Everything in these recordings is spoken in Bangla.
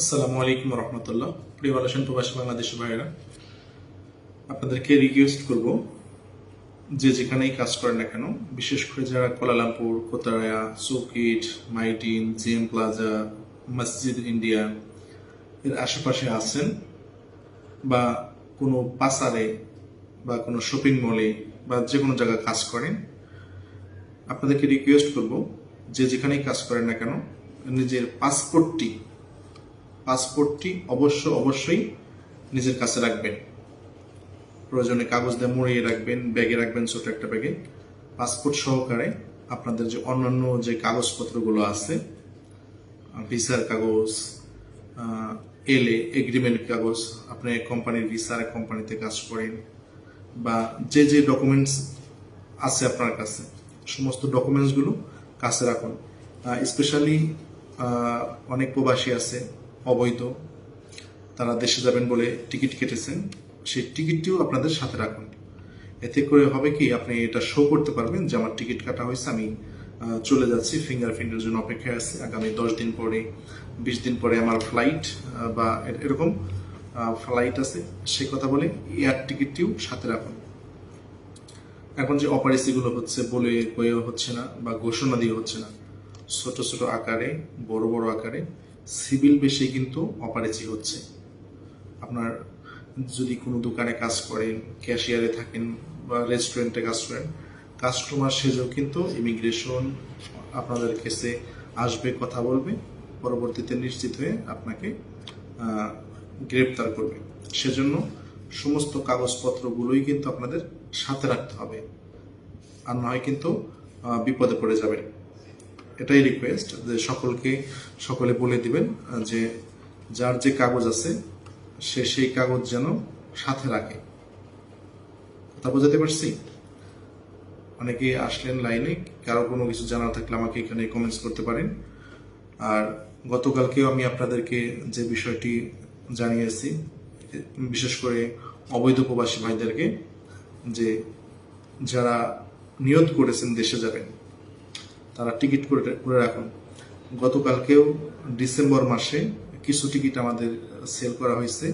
আসসালামু আলাইকুম রহমতুল্লাহ। প্রিয় আলোচন প্রবাসী বাংলাদেশের ভাইয়েরা, আপনাদেরকে রিকোয়েস্ট করব যে যেখানেই কাজ করেন না কেন, বিশেষ করে যারা কোলালামপুর কোতারায়া সুকিট মাইটিন, জিএম প্লাজা, মসজিদ ইন্ডিয়া এর আশেপাশে আছেন বা কোনো পাসারে বা কোনো শপিং মলে বা যে কোনো জায়গায় কাজ করেন, আপনাদেরকে রিকোয়েস্ট করব যে যেখানেই কাজ করেন না কেন, নিজের পাসপোর্টটি পাসপোর্টটি অবশ্য অবশ্যই নিজের কাছে রাখবেন। প্রয়োজনে কাগজ দিয়ে মুড়িয়ে রাখবেন, ব্যাগে রাখবেন ছোট একটা ব্যাগে। পাসপোর্ট সহকারে আপনাদের যে অন্যান্য যে কাগজপত্রগুলো আছে ভিসার কাগজ এলে এগ্রিমেন্ট কাগজ, আপনি কোম্পানির ভিসার কোম্পানিতে কাজ করেন, বা যে যে ডকুমেন্টস আছে আপনার কাছে, সমস্ত ডকুমেন্টসগুলো কাছে রাখুন। স্পেশালি অনেক প্রবাসী আছে অবৈধ, তারা দেশে যাবেন বলে টিকিট কেটেছেন, সেই টিকিটটিও আপনাদের সাথে রাখুন। এতে করে হবে কি, আপনি এটা শো করতে পারবেন যে আমার টিকিট কাটা হয়েছে, আমি চলে যাচ্ছি ফিঙ্গারপ্রিন্টের জন্য অপেক্ষায় আছি। আগামী দশ দিন পরে, বিশ দিন পরে আমার ফ্লাইট বা এরকম ফ্লাইট আছে, সে কথা বলে এয়ার টিকিটটিও সাথে রাখুন। এখন যে অপারেসিগুলো হচ্ছে বলে কয়ে হচ্ছে না বা ঘোষণা দিয়ে হচ্ছে না, ছোট ছোট আকারে, বড় বড় আকারে সিভিল বেশি কিন্তু অপারেসি হচ্ছে। আপনার যদি কোনো দোকানে কাজ করেন, ক্যাশিয়ারে থাকেন বা রেস্টুরেন্টে কাজ করেন, কাস্টমার সেজেও কিন্তু ইমিগ্রেশন আপনাদের কাছে আসবে, কথা বলবে, পরবর্তীতে নিশ্চিত হয়ে আপনাকে গ্রেপ্তার করবে। সেজন্য সমস্ত কাগজপত্রগুলোই কিন্তু আপনাদের সাথে রাখতে হবে। আর নয় কিন্তু বিপদে পড়ে যাবেন। এটাই রিকোয়েস্ট যে সকলকে, সকলে বলে দিবেন যে যার যে কাগজ আছে, সে সেই কাগজ যেন সাথে রাখে। কথা বোঝাতে পারছি? অনেকে আসলেন লাইনে, কারও কোনো কিছু জানা থাকলে আমাকে এখানে কমেন্টস করতে পারেন। আর গতকালকেও আমি আপনাদেরকে যে বিষয়টি জানিয়েছি, বিশেষ করে অবৈধ প্রবাসী ভাইদেরকে, যে যারা নিয়ত করেছেন, দেশে যাবেন তারা টিকিট করে করে রাখুন। গতকালকেও ডিসেম্বর মাসে কিছু টিকিট আমাদের সেল করা হয়েছে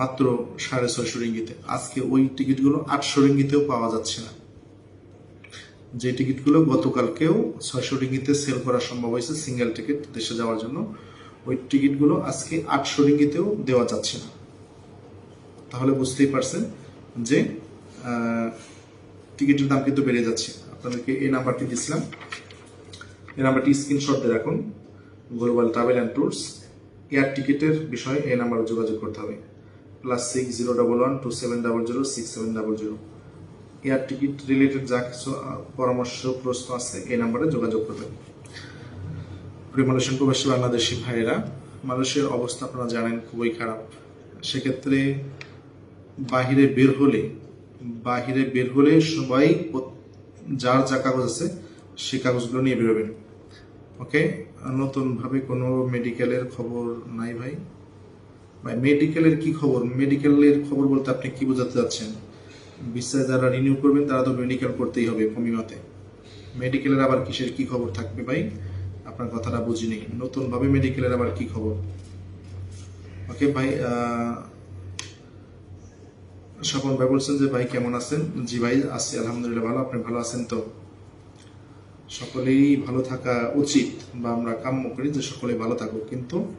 মাত্র সাড়ে ছয়শো রিঙ্গিতে। আজকে ওই টিকিটগুলো আটশো রিঙ্গিতেও পাওয়া যাচ্ছে না। যে টিকিটগুলো গতকালকেও ছয়শো রিঙ্গিতে সেল করা সম্ভব হয়েছে সিঙ্গেল টিকিট দেশে যাওয়ার জন্য, ওই টিকিটগুলো আজকে আটশো রিঙ্গিতেও দেওয়া যাচ্ছে না। তাহলে বুঝতেই পারছেন যে টিকিটের দাম কিন্তু বেড়ে যাচ্ছে। আপনাদেরকে এই নাম্বারটি দিছিলাম এই নাম্বারটি স্ক্রিনশট দিয়ে রাখুন। Global travel and tours air টিকিটের বিষয়ে এই নাম্বারে যোগাযোগ করতে হবে। Plus six zero double one two seven double zero six seven double zero air ticket related যা কিছু পরামর্শ, প্রশ্ন আছে, এই নাম্বারে যোগাযোগ করবেন প্রিয় মালয়েশিয়ান প্রবাসী বাংলাদেশি ভাইয়েরা মানুষের অবস্থা আপনারা জানেন খুবই খারাপ। সেক্ষেত্রে বাহিরে বের হলে, বাহিরে বের হলে সবাই যার যা কাগজ আছে, সেই কাগজগুলো নিয়ে বেরোবেন। ওকে নতুন ভাবে কোনো মেডিকেলের খবর নাই ভাই। ভাই মেডিকেলের কি খবর? মেডিকেলের খবর বলতে আপনি কি বোঝাতে যাচ্ছেন? বিশ্বাস যারা রিনিউ করবেন, তারা তো মেডিকেল করতেই হবে কমিমাতে মেডিকেলের আবার কিসের কি খবর থাকবে ভাই? আপনার কথাটা বুঝিনি। নতুন ভাবে মেডিকেলের আবার কি খবর? ওকে ভাই স্বপন ভাই বলছেন যে ভাই কেমন আছেন? জি ভাই আছি আলহামদুলিল্লাহ ভালো। আপনি ভালো আছেন তো? সকলেই ভালো থাকা উচিত বা আমরা কাম্য করি যে সকলেই ভালো থাকুক। কিন্তু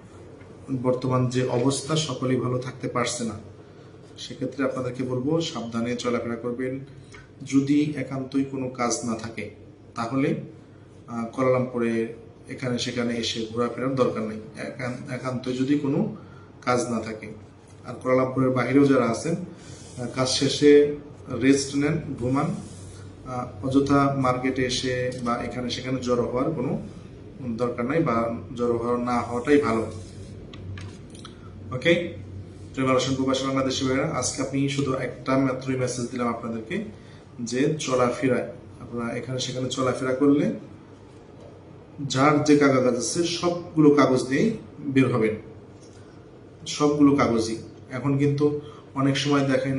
বর্তমান যে অবস্থা সকলেই ভালো থাকতে পারছে না। সেক্ষেত্রে আপনাদেরকে বলব সাবধানে চলাফেরা করবেন। যদি একান্তই কোনো কাজ না থাকে তাহলে আহ, এখানে সেখানে এসে ঘোরাফেরার দরকার নেই। একান- একান্তই যদি কোনো কাজ না থাকে। আর কোয়ালালামপুরের বাইরেও যারা আছেন কাজ শেষে রেস্ট নেন, ঘুমান। অযথা মার্কেটে এসে বা এখানে সেখানে জড়ো হওয়ার কোনো দরকার নাই বা জড়ো হওয়া না হওয়াটাই ভালো। ওকে প্রেমারসন বাংলাদেশি ভাইয়েরা আজকে আপনি শুধু একটা মাত্রই মেসেজ দিলাম আপনাদেরকে, যে চলাফেরায় আপনারা এখানে সেখানে চলাফেরা করলে যার যে কাগজ আছে সবগুলো কাগজ নিয়েই বের হবেন। সবগুলো কাগজই। এখন কিন্তু অনেক সময় দেখেন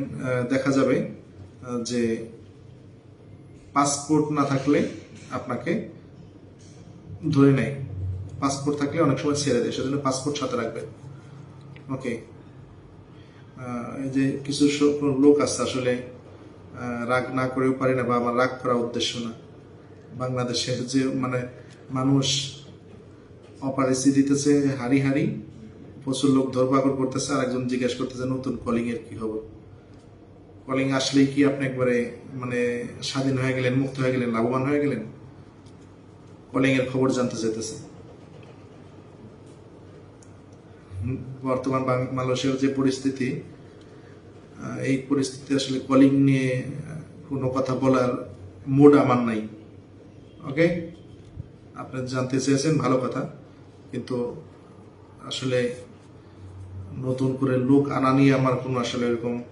দেখা যাবে যে পাসপোর্ট না থাকলে আপনাকে ধরে নেয়। পাসপোর্ট থাকলে অনেক সময় ছেড়ে দেয়, সেজন্য পাসপোর্ট সাথে রাখবেন। ওকে এই যে কিছু লোক আছে আসলে রাগ না করেও পারি না বা আমার রাগ করা উদ্দেশ্য না। বাংলাদেশে যে মানে মানুষ অপারেসি দিতেছে হারি হারি প্রচুর লোক ধরপাকড় করতেছে আর একজন জিজ্ঞেস করতেছে, নতুন কলিং এর কি খবর? কলিং আসলেই কি আপনি একবারে মানে স্বাধীন হয়ে গেলেন, মুক্ত হয়ে গেলেন, লাভবান হয়ে গেলেন? কলিং এর খবর জানতে চাইতেছে। বর্তমান বাংলাদেশের যে পরিস্থিতি এই পরিস্থিতি আসলে কলিং নিয়ে কোনো কথা বলার মুড আমার নাই। ওকে আপনি জানতে চেয়েছেন, ভালো কথা। কিন্তু আসলে নতুন করে লোক আনা নিয়ে আমার কোনো আসলে এরকম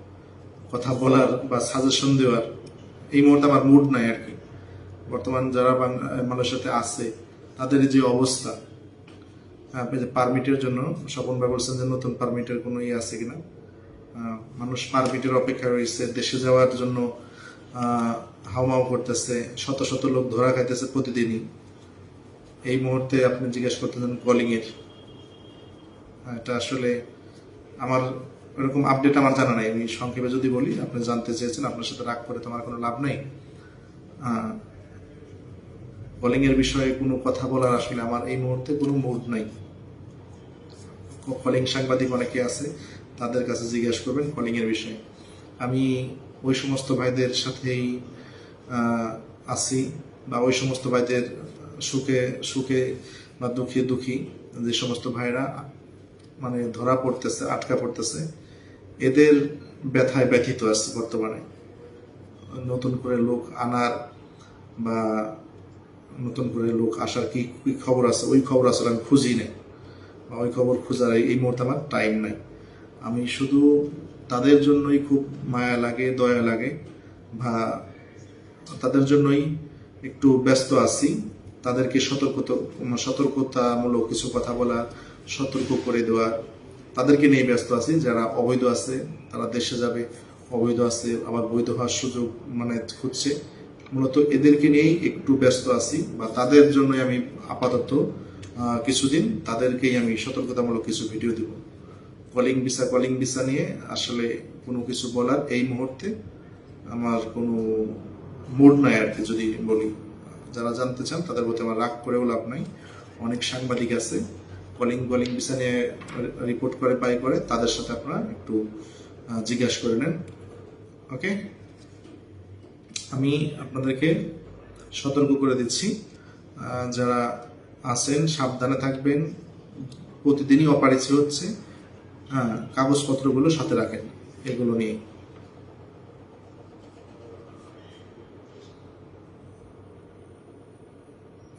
কথা বলার বা সাজেশন দেওয়ার এই মুহূর্তে আমার মুড নাই আর কি। বর্তমান যারা বাং- সাথে আছে, তাদের যে অবস্থা পারমিটের জন্য, স্বপন ভাই বলছেন যে নতুন পারমিটের কোনো ইয়ে আছে কিনা। মানুষ পারমিটের অপেক্ষা রয়েছে, দেশে যাওয়ার জন্য হাউমাউ করতেছে, শত শত লোক ধরা খাইতেছে প্রতিদিনই। এই মুহূর্তে আপনি জিজ্ঞেস করতেছেন কলিং এর। এটা আসলে আমার এরকম আপডেট আমার জানা নাই। আমি সংক্ষেপে যদি বলি, আপনি জানতে চেয়েছেন, আপনার সাথে রাগ করে তোমার কোনো লাভ নেই। কলিং এর বিষয়ে কোনো কথা বলার আসলে আমার এই মুহূর্তে কোনো মুড নাই। কলিং সাংবাদিক অনেকে আছে, তাদের কাছে জিজ্ঞেস করবেন কলিং এর বিষয়ে। আমি ওই সমস্ত ভাইদের সাথেই আছি বা ওই সমস্ত ভাইদের সুখে সুখে বা দুঃখে দুঃখী যে সমস্ত ভাইরা মানে ধরা পড়তেছে, আটকা পড়তেছে। এদের ব্যথায় ব্যথিত আছে বর্তমানে। নতুন করে লোক আনার বা নতুন করে লোক আসার কি কি খবর আছে? ওই খবর আসলে আমি খুঁজি নাই। বা ওই খবর খোঁজার এই- এই মুহূর্তে আমার টাইম নাই। আমি শুধু তাদের জন্যই খুব মায়া লাগে, দয়া লাগে বা তাদের জন্যই একটু ব্যস্ত আছি। তাদেরকে সতর্কতা সতর্কতামূলক কিছু কথা বলা সতর্ক করে দেওয়া। তাদেরকে নিয়ে ব্যস্ত আছি, যারা অবৈধ আছে, তারা দেশে যাবে। অবৈধ আছে, আবার বৈধ হওয়ার সুযোগ মানে খুঁজছে। মূলত এদেরকে নিয়েই একটু ব্যস্ত আছি, বা তাদের জন্য আমি আপাতত কিছুদিন তাদেরকেই আমি সতর্কতামূলক কিছু ভিডিও দিব। কলিং ভিসা কলিং ভিসা নিয়ে আসলে কোনো কিছু বলার এই মুহূর্তে আমার কোনো মুড নাই আর কি, যদি বলি। যারা জানতে চান, তাদের প্রতি আমার রাগ করেও লাভ নাই। অনেক সাংবাদিক আছে কলিং কলিং ভিসা নিয়ে রিপোর্ট করে পাই করে, তাদের সাথে আপনারা একটু জিজ্ঞাসা করে নেন। ওকে আমি আপনাদেরকে সতর্ক করে দিচ্ছি। যারা আছেন, সাবধানে থাকবেন। প্রতিদিনই অপারেছি হচ্ছে। হ্যাঁ কাগজপত্রগুলো সাথে রাখেন, এগুলো নিয়ে।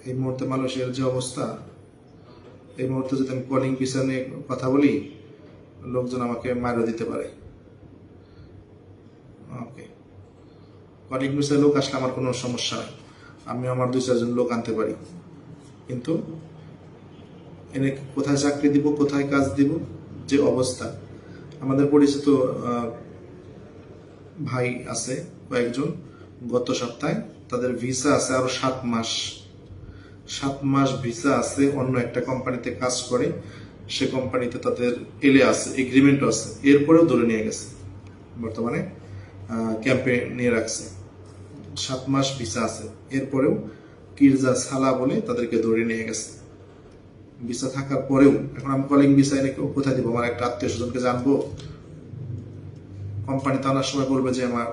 এই মুহূর্তে মানুষের যে অবস্থা এই মুহূর্তে যদি আমি কলিং নিয়ে কথা বলি, লোকজন আমাকে মারও দিতে পারে। ওকে কলিং ভিসায় লোক আসলে আমার কোনো সমস্যা নেই। আমি আমার দুই, চারজন লোক আনতে পারি। কিন্তু এনে কোথায় চাকরি দিব, কোথায় কাজ দিব, যে অবস্থা। আমাদের পরিচিত ভাই আছে, কয়েকজন। গত সপ্তাহে তাদের ভিসা আছে আরও সাত মাস। সাত মাস ভিসা আছে, অন্য একটা কোম্পানিতে কাজ করে, সে কোম্পানিতে তাদের এলে আছে এগ্রিমেন্ট আছে, এরপরেও ধরে নিয়ে গেছে, বর্তমানে ক্যাম্পে নিয়ে রাখছে। সাত মাস ভিসা আছে, এরপরেও কিরজা সালা বলে তাদেরকে ধরে নিয়ে গেছে। ভিসা থাকার পরেও, এখন আমি কলিং ভিসা এনে কোথায় দিব? আমার একটা আত্মীয় স্বজনকে জানব। কোম্পানিতে আনার সময় বলবে যে, আমার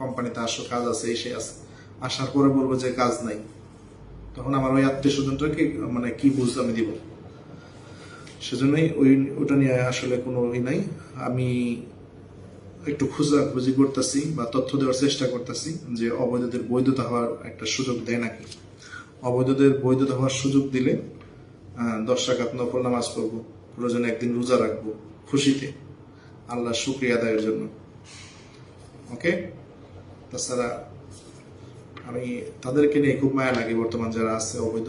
কোম্পানিতে আসো, কাজ আছে এই সে আছে আসার পরে বলব যে, কাজ নাই। তখন আমার ওই আত্মীয় স্বজনটাকে মানে কি বুঝ আমি দিব। সেজন্যই ওই, ওটা নিয়ে আসলে কোনো ই নাই। আমি একটু খোঁজাখুঁজি করতেছি বা তথ্য দেওয়ার চেষ্টা করতেছি যে অবৈধদের বৈধতা হওয়ার একটা সুযোগ দেয় নাকি। অবৈধদের বৈধতা হওয়ার সুযোগ দিলে দশ রাকাত নফল নামাজ পড়ব, প্রয়োজনে একদিন রোজা রাখব খুশিতে আল্লাহ শুক্রিয়া আদায়ের জন্য। ওকে? তাছাড়া আমি তাদেরকে নিয়ে খুব মায়া লাগে বর্তমান যারা আছে অবৈধ,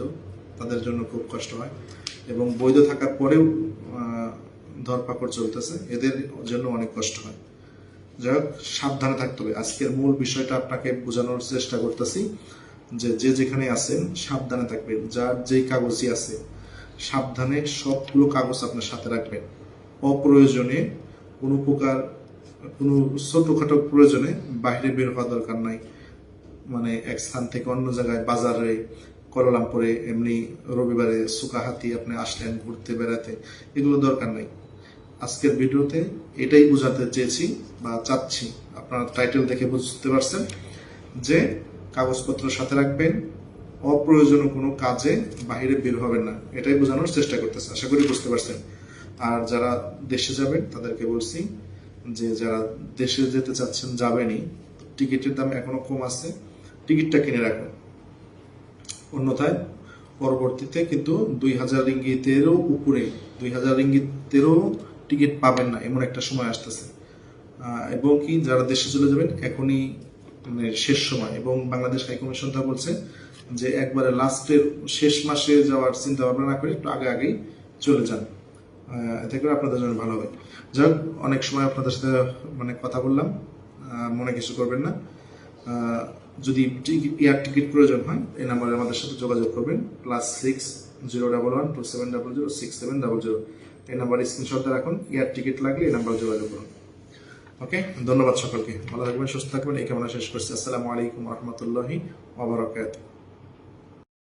তাদের জন্য খুব কষ্ট হয়। এবং বৈধ থাকার পরেও ধরপাকড় চলতেছে, এদের জন্য অনেক কষ্ট হয়। যাই হোক, সাবধানে থাকতে হবে। আজকের মূল বিষয়টা আপনাকে বোঝানোর চেষ্টা করতেছি যে যে যেখানে আছেন, সাবধানে থাকবেন। যার যেই কাগজই আছে, সাবধানে সবগুলো কাগজ আপনার সাথে রাখবেন। অপ্রয়োজনে কোনো প্রকার, কোনো ছোটখাটো প্রয়োজনে বাইরে বের হওয়া দরকার নাই। মানে এক স্থান থেকে অন্য জায়গায় বাজারে কলালামপুরে এমনি রবিবারে সুকাহাতি আপনি আসলেন ঘুরতে, বেড়াতে, এগুলো দরকার নেই। আজকের ভিডিওতে এটাই বোঝাতে চেয়েছি বা চাচ্ছি, আপনার টাইটেল দেখে বুঝতে পারছেন, যে কাগজপত্র সাথে রাখবেন, অপ্রয়োজনীয় কোনো কাজে বাইরে বের হবেন না। এটাই বোঝানোর চেষ্টা করতেছে, আশা করি বুঝতে পারছেন। আর যারা দেশে যাবেন, তাদেরকে বলছি যে যারা দেশে যেতে চাচ্ছেন, যাবেনই। টিকিটের দাম এখনও কম আছে। টিকিটটা কিনে রাখুন অন্যথায় পরবর্তীতে কিন্তু দুই হাজার রিঙ্গিতেরও উপরে, দুই হাজার রিঙ্গিতেরও টিকিট পাবেন না, এমন একটা সময় আসতেছে। এবং কি যারা দেশে চলে যাবেন, এখনই মানে শেষ সময়। এবং বাংলাদেশ হাই কমিশনটা বলছে যে একবারে লাস্টের শেষ মাসে যাওয়ার চিন্তা ভাবনা না করে একটু আগে আগেই চলে যান। এতে করে আপনাদের জন্য ভালো হবে। যাই অনেক সময় আপনাদের সাথে মানে কথা বললাম। মনে কিছু করবেন না। যদি এয়ার টিকিট প্রয়োজন হয়, এই নাম্বারে আমাদের সাথে যোগাযোগ করবেন plus six zero double one two seven double zero six seven double zero এই নাম্বারে স্ক্রিনশট রাখুন, এয়ার টিকিট লাগলে এই নাম্বারে যোগাযোগ করুন। ওকে ধন্যবাদ সকলকে। ভালো থাকবেন, সুস্থ থাকবেন। এই কামনা শেষ করছি। আসসালামু আলাইকুম রহমতুল্লাহি ওবরাকাতুহ